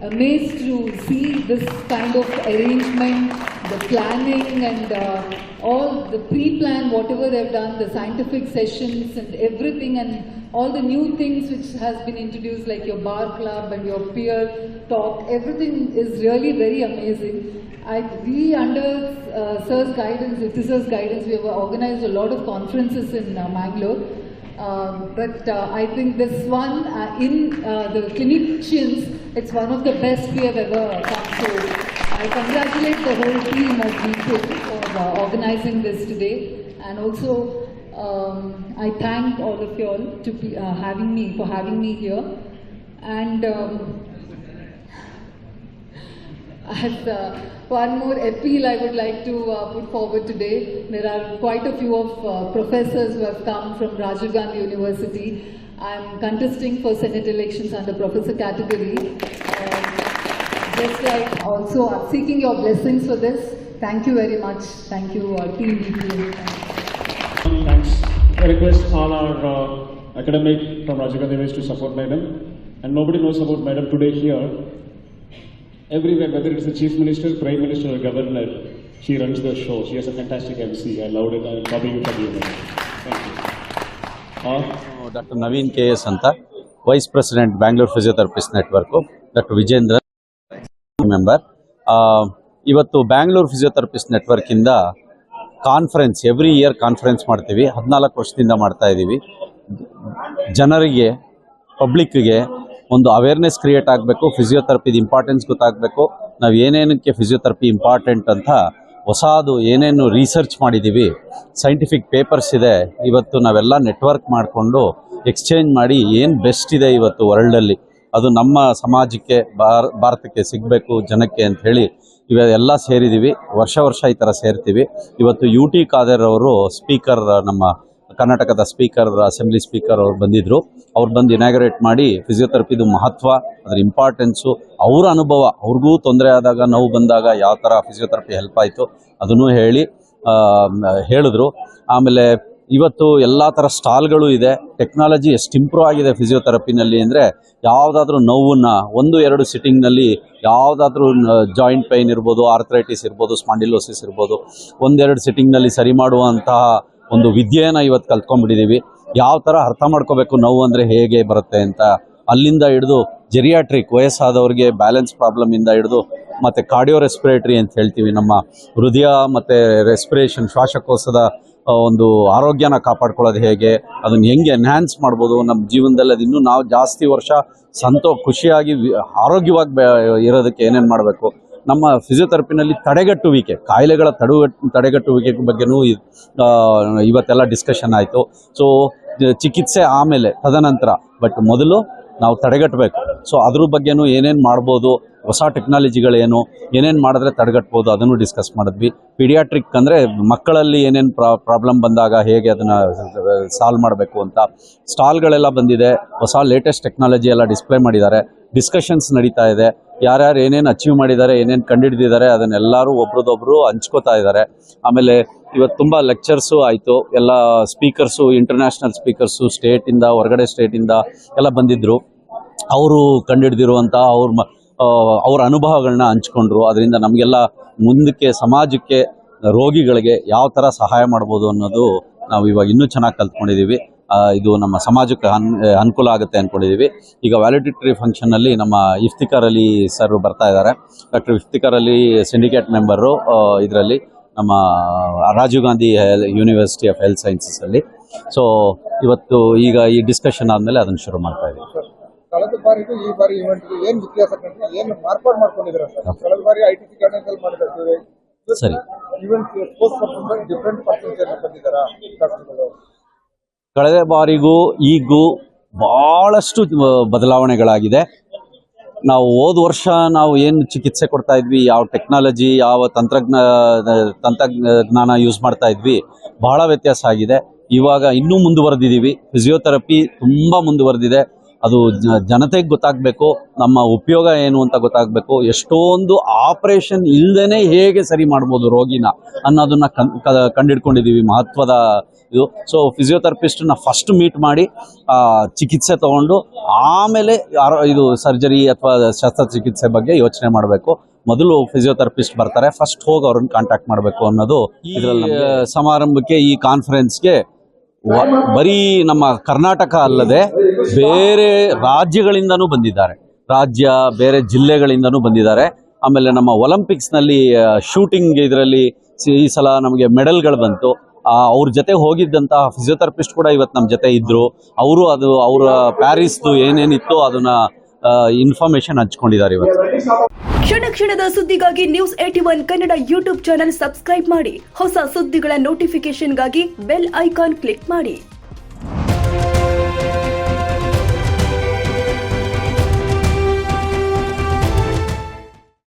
amazed to see this kind of arrangement, the planning and uh, all the pre-plan, whatever they've done, the scientific sessions and everything and all the new things which has been introduced like your bar club and your peer talk, everything is really very amazing. I, we under uh, Sir's guidance, Sir's guidance, we have organized a lot of conferences in uh, Mangalore. Um, but uh, I think this one uh, in uh, the clinicians, it's one of the best we have ever come to. I congratulate the whole team of people for uh, organizing this today, and also um, I thank all of you all to be, uh, having me for having me here, and. Um, as uh, one more appeal I would like to uh, put forward today, there are quite a few of uh, professors who have come from Rajiv Gandhi University. I'm contesting for Senate elections under professor category. Just like also I'm seeking your blessings for this. Thank you very much. Thank you, uh, Team. Thanks. I request all our uh, academic from Rajiv Gandhi University to support madam. And nobody knows about madam today here. Everywhere, whether it's the chief minister, prime minister, or governor, she runs the show. She has a fantastic MC. I loved it. I'm from you. madam. Thank you. Uh, doctor Naveen K S ಅಂತ vice president Bangalore physiotherapist network doctor Vijendra member ಇವತ್ತು Bangalore physiotherapist ನೆಟ್ವರ್ಕಿಂದ conference every year conference ಮಾಡ್ತೀವಿ ಹದಿನಾಲ್ಕು ವರ್ಷದಿಂದ ಮಾಡ್ತಾ ಇದ್ದೀವಿ ಜನರಿಗೆ ಪಬ್ಲಿಕ್ಗೆ ಒಂದು ಅವೇರ್ನೆಸ್ ಕ್ರಿಯೇಟ್ ಆಗಬೇಕು ಫಿಸಿಯೋಥೆರಪಿದ ಇಂಪಾರ್ಟೆನ್ಸ್ ಗೊತ್ತಾಗಬೇಕು. ನಾವು ಏನೇನಕ್ಕೆ ಫಿಸಿಯೋಥೆರಪಿ ಇಂಪಾರ್ಟೆಂಟ್ ಅಂತ ಹೊಸದು ಏನೇನು ರಿಸರ್ಚ್ ಮಾಡಿದ್ದೀವಿ ಸೈಂಟಿಫಿಕ್ ಪೇಪರ್ಸ್ ಇದೆ. ಇವತ್ತು ನಾವೆಲ್ಲ ನೆಟ್ವರ್ಕ್ ಮಾಡಿಕೊಂಡು ಎಕ್ಸ್ಚೇಂಜ್ ಮಾಡಿ ಏನು ಬೆಸ್ಟ್ ಇದೆ ಇವತ್ತು ವರ್ಲ್ಡಲ್ಲಿ ಅದು ನಮ್ಮ ಸಮಾಜಕ್ಕೆ, ಭಾರ, ಭಾರತಕ್ಕೆ ಸಿಗಬೇಕು ಜನಕ್ಕೆ ಅಂತ ಹೇಳಿ ಇವೆಲ್ಲ ಸೇರಿದ್ದೀವಿ ವರ್ಷ ವರ್ಷ ಈ ಥರ ಸೇರ್ತೀವಿ. ಇವತ್ತು ಯು ಟಿ ಖಾದರ್ ಅವರು ಸ್ಪೀಕರ್ ನಮ್ಮ ಕರ್ನಾಟಕದ ಸ್ಪೀಕರ್ ಅಸೆಂಬ್ಲಿ ಸ್ಪೀಕರ್ ಅವ್ರು ಬಂದಿದ್ದರು ಅವ್ರು ಬಂದು ಇನಾಗ್ರೇಟ್ ಮಾಡಿ ಫಿಸಿಯೋಥೆರಪಿದು ಮಹತ್ವ, ಅದರ ಇಂಪಾರ್ಟೆನ್ಸು ಅವರ ಅನುಭವ, ಅವ್ರಿಗೂ ತೊಂದರೆ ಆದಾಗ, ನೋವು ಬಂದಾಗ ಯಾವ ಥರ ಫಿಸಿಯೋಥೆರಪಿ ಹೆಲ್ಪ್ ಆಯಿತು ಅದನ್ನು ಹೇಳಿ ಹೇಳಿದ್ರು. ಆಮೇಲೆ ಇವತ್ತು ಎಲ್ಲ ಥರ ಸ್ಟಾಲ್ಗಳು ಇದೆ. ಟೆಕ್ನಾಲಜಿ ಎಷ್ಟು ಇಂಪ್ರೂವ್ ಆಗಿದೆ ಫಿಸಿಯೋಥೆರಪಿನಲ್ಲಿ ಅಂದರೆ ಯಾವುದಾದ್ರೂ ನೋವನ್ನು ಒಂದು, ಎರಡು ಸಿಟ್ಟಿಂಗ್ನಲ್ಲಿ ಯಾವುದಾದ್ರೂ ಜಾಯಿಂಟ್ ಪೈನ್ ಇರ್ಬೋದು ಆರ್ಥರೈಟಿಸ್ ಇರ್ಬೋದು ಸ್ಪಾಂಡಿಲೋಸಿಸ್ ಇರ್ಬೋದು, ಒಂದೆರಡು ಸಿಟ್ಟಿಂಗ್ನಲ್ಲಿ ಸರಿ ಮಾಡುವಂತಹ ಒಂದು ವಿದ್ಯೆಯನ್ನು ಇವತ್ತು ಕಲ್ತ್ಕೊಂಡ್ಬಿಟ್ಟಿದ್ದೀವಿ ಯಾವ ಥರ ಅರ್ಥ ಮಾಡ್ಕೋಬೇಕು ನೋವು ಅಂದರೆ ಹೇಗೆ ಬರುತ್ತೆ ಅಂತ. ಅಲ್ಲಿಂದ ಹಿಡಿದು ಜೆರಿಯಾಟ್ರಿಕ್ ವಯಸ್ಸಾದವ್ರಿಗೆ ಬ್ಯಾಲೆನ್ಸ್ ಪ್ರಾಬ್ಲಮಿಂದ ಹಿಡಿದು ಮತ್ತು ಕಾರ್ಡಿಯೋ ರೆಸ್ಪಿರೇಟರಿ ಅಂತ ಹೇಳ್ತೀವಿ ನಮ್ಮ ಹೃದಯ ಮತ್ತು ರೆಸ್ಪಿರೇಷನ್ ಶ್ವಾಸಕೋಶದ ಒಂದು ಆರೋಗ್ಯನ ಕಾಪಾಡ್ಕೊಳ್ಳೋದು ಹೇಗೆ, ಅದನ್ನು ಹೆಂಗೆ ಎನ್ಹ್ಯಾನ್ಸ್ ಮಾಡ್ಬೋದು ನಮ್ಮ ಜೀವನದಲ್ಲಿ ಅದಿನ್ನೂ ನಾವು ಜಾಸ್ತಿ ವರ್ಷ ಸಂತೋ ಖುಷಿಯಾಗಿ ಆರೋಗ್ಯವಾಗಿ ಇರೋದಕ್ಕೆ ಏನೇನು ಮಾಡಬೇಕು. ನಮ್ಮ ಫಿಸಿಯೋಥೆರಪಿನಲ್ಲಿ ತಡೆಗಟ್ಟುವಿಕೆ, ಕಾಯಿಲೆಗಳ ತಡೆಗಟ್ ತಡೆಗಟ್ಟುವಿಕೆ ಬಗ್ಗೆನೂ ಇವತ್ತೆಲ್ಲ ಡಿಸ್ಕಷನ್ ಆಯಿತು. ಸೊ ಚಿಕಿತ್ಸೆ ಆಮೇಲೆ ತದನಂತರ ಬಟ್ ಮೊದಲು ನಾವು ತಡೆಗಟ್ಟಬೇಕು. ಸೊ ಅದ್ರ ಬಗ್ಗೆನೂ ಏನೇನು ಮಾಡ್ಬೋದು ಹೊಸ ಟೆಕ್ನಾಲಜಿಗಳೇನು, ಏನೇನು ಮಾಡಿದ್ರೆ ತಡೆಗಟ್ಬೋದು ಅದನ್ನು ಡಿಸ್ಕಸ್ ಮಾಡಿದ್ವಿ. ಪಿಡಿಯಾಟ್ರಿಕ್ ಅಂದರೆ ಮಕ್ಕಳಲ್ಲಿ ಏನೇನು ಪ್ರಾ ಪ್ರಾಬ್ಲಮ್ ಬಂದಾಗ ಹೇಗೆ ಅದನ್ನು ಸಾಲ್ವ್ ಮಾಡಬೇಕು ಅಂತ ಸ್ಟಾಲ್ಗಳೆಲ್ಲ ಬಂದಿದೆ. ಹೊಸ ಲೇಟೆಸ್ಟ್ ಟೆಕ್ನಾಲಜಿ ಎಲ್ಲ ಡಿಸ್ಪ್ಲೇ ಮಾಡಿದ್ದಾರೆ. ಡಿಸ್ಕಷನ್ಸ್ ನಡೀತಾ ಇದೆ. ಯಾರ್ಯಾರು ಏನೇನು ಅಚೀವ್ ಮಾಡಿದ್ದಾರೆ, ಏನೇನು ಕಂಡುಹಿಡಿದಿದ್ದಾರೆ ಅದನ್ನೆಲ್ಲರೂ ಒಬ್ರದೊಬ್ರು ಹಂಚ್ಕೋತಾ ಇದ್ದಾರೆ. ಆಮೇಲೆ ಇವತ್ತು ತುಂಬ ಲೆಕ್ಚರ್ಸು ಆಯಿತು. ಎಲ್ಲ ಸ್ಪೀಕರ್ಸು ಇಂಟರ್ನ್ಯಾಷನಲ್ ಸ್ಪೀಕರ್ಸು ಸ್ಟೇಟಿಂದ ಹೊರಗಡೆ ಸ್ಟೇಟಿಂದ ಎಲ್ಲ ಬಂದಿದ್ದರು ಅವರು ಕಂಡುಹಿಡ್ದಿರುವಂಥ ಅವ್ರ ಮ ಅವ್ರ ಅನುಭವಗಳನ್ನ ಹಂಚ್ಕೊಂಡ್ರು. ಅದರಿಂದ ನಮಗೆಲ್ಲ ಮುಂದಕ್ಕೆ ಸಮಾಜಕ್ಕೆ ರೋಗಿಗಳಿಗೆ ಯಾವ ಥರ ಸಹಾಯ ಮಾಡ್ಬೋದು ಅನ್ನೋದು ನಾವು ಇವಾಗ ಇನ್ನೂ ಚೆನ್ನಾಗಿ ಕಲ್ತ್ಕೊಂಡಿದ್ದೀವಿ ಇದು ನಮ್ಮ ಸಮಾಜಕ್ಕೆ ಅನ್ ಅನುಕೂಲ ಆಗುತ್ತೆ ಅಂದ್ಕೊಂಡಿದ್ದೀವಿ ಈಗ ವ್ಯಾಲಿಡಿಟರಿ ಫಂಕ್ಷನ್ನಲ್ಲಿ ನಮ್ಮ ಇಫ್ತಿಕಾರ್ ಅಲಿ ಸರ್ ಬರ್ತಾ ಇದ್ದಾರೆ doctor Iftikar Ali syndicate member ಇದರಲ್ಲಿ ನಮ್ಮ Rajiv Gandhi university of health ಸೈನ್ಸಸಲ್ಲಿ so ಇವತ್ತು ಈಗ ಈ ಡಿಸ್ಕಷನ್ ಆದಮೇಲೆ ಅದನ್ನು ಶುರು ಮಾಡ್ತಾ ಇದ್ದೀವಿ. ಕಳೆದ ಬಾರಿಗೂ ಈ ಬಾರಿ ಇವೆಂಟ್ಗೆ ಏನ್ ವ್ಯತ್ಯಾಸ ಕಂಡ್ರೆ ಏನು ಮಾರ್ಪಾಡು ಮಾಡ್ಕೊಂಡಿದ್ರೆ ಸರ್? ಕಳೆದ ಬಾರಿ ಐ ಟಿ ಸಿ ಗಾರ್ಡನ್ಸ್ ಮಾಡಿರ್ತೀವಿ ಸರಿ. Event sports person different persons ಏನು ಬಂದಿದ್ದಾರಾ ಡಾಕ್ಟರ್ಗಳು ಕಳೆದ ಬಾರಿಗೂ ಈಗೂ ಬಹಳಷ್ಟು ಬದಲಾವಣೆಗಳಾಗಿದೆ. ನಾವು ಹೋದ ವರ್ಷ ನಾವು ಏನು ಚಿಕಿತ್ಸೆ ಕೊಡ್ತಾ ಇದ್ವಿ ಯಾವ ಟೆಕ್ನಾಲಜಿ ಯಾವ ತಂತ್ರಜ್ಞ ತಂತ್ರಜ್ಞಾನ ಯೂಸ್ ಮಾಡ್ತಾ ಇದ್ವಿ ಬಹಳ ವ್ಯತ್ಯಾಸ ಆಗಿದೆ. ಇವಾಗ ಇನ್ನೂ ಮುಂದುವರೆದಿದ್ದೀವಿ ಫಿಸಿಯೋಥೆರಪಿ ತುಂಬ ಮುಂದುವರೆದಿದೆ. ಅದು ಜನತೆಗೆ ಗೊತ್ತಾಗಬೇಕು ನಮ್ಮ ಉಪಯೋಗ ಏನು ಅಂತ ಗೊತ್ತಾಗಬೇಕು ಎಷ್ಟೊಂದು ಆಪರೇಷನ್ ಇಲ್ಲದೇ ಹೇಗೆ ಸರಿ ಮಾಡ್ಬೋದು ರೋಗಿನ ಅನ್ನೋದನ್ನ ಕಂಡಿಡ್ಕೊಂಡಿದ್ದೀವಿ ಮಹತ್ವದ ಇದು. ಸೊ ಫಿಸಿಯೋಥೆರಪಿಸ್ಟನ್ನ ಫಸ್ಟ್ ಮೀಟ್ ಮಾಡಿ ಆ, ಚಿಕಿತ್ಸೆ ತಗೊಂಡು ಆಮೇಲೆ ಇದು ಸರ್ಜರಿ ಅಥವಾ ಶಸ್ತ್ರಚಿಕಿತ್ಸೆ ಬಗ್ಗೆ ಯೋಚನೆ ಮಾಡಬೇಕು. ಮೊದಲು ಫಿಸಿಯೋಥೆರಪಿಸ್ಟ್ ಬರ್ತಾರೆ ಫಸ್ಟ್ ಹೋಗಿ ಅವ್ರನ್ನ ಕಾಂಟ್ಯಾಕ್ಟ್ ಮಾಡಬೇಕು ಅನ್ನೋದು ಇದರಲ್ಲಿ ಸಮಾರಂಭಕ್ಕೆ ಈ ಕಾನ್ಫರೆನ್ಸ್ಗೆ ಬರೀ ನಮ್ಮ ಕರ್ನಾಟಕ ಅಲ್ಲದೆ ಬೇರೆ ರಾಜ್ಯಗಳಿಂದನೂ ಬಂದಿದ್ದಾರೆ. ರಾಜ್ಯ, ಬೇರೆ ಜಿಲ್ಲೆಗಳಿಂದನೂ ಬಂದಿದ್ದಾರೆ. ಆಮೇಲೆ ನಮ್ಮ ಒಲಿಂಪಿಕ್ಸ್ನಲ್ಲಿ ಶೂಟಿಂಗ್ ಇದರಲ್ಲಿ ಈ ಸಲ ನಮಗೆ ಮೆಡಲ್ಗಳು ಬಂತು. ಅವ್ರ ಜೊತೆ ಹೋಗಿದ್ದಂತಹ ಫಿಸಿಯೋಥೆರಪಿಸ್ಟ್ ಕೂಡ ಇವತ್ತು ನಮ್ಮ ಜೊತೆ ಇದ್ರು. ಅವರು ಅದು, ಅವರ ಪ್ಯಾರಿಸ್ದು ಏನೇನಿತ್ತು ಅದನ್ನ ಇನ್ಫಾರ್ಮೇಶನ್ ಹಂಚ್ಕೊಂಡಿದ್ದಾರೆ ಇವತ್ತು. ಕ್ಷಣ ಕ್ಷಣದ ಸುದ್ದಿಗಾಗಿ news AT one Kannada YouTube channel subscribe ಮಾಡಿ. ಹೊಸ ಸುದ್ದಿಗಳ ನೋಟಿಫಿಕೇಶನ್ಗಾಗಿ ಬೆಲ್ ಐಕಾನ್ ಕ್ಲಿಕ್ ಮಾಡಿ.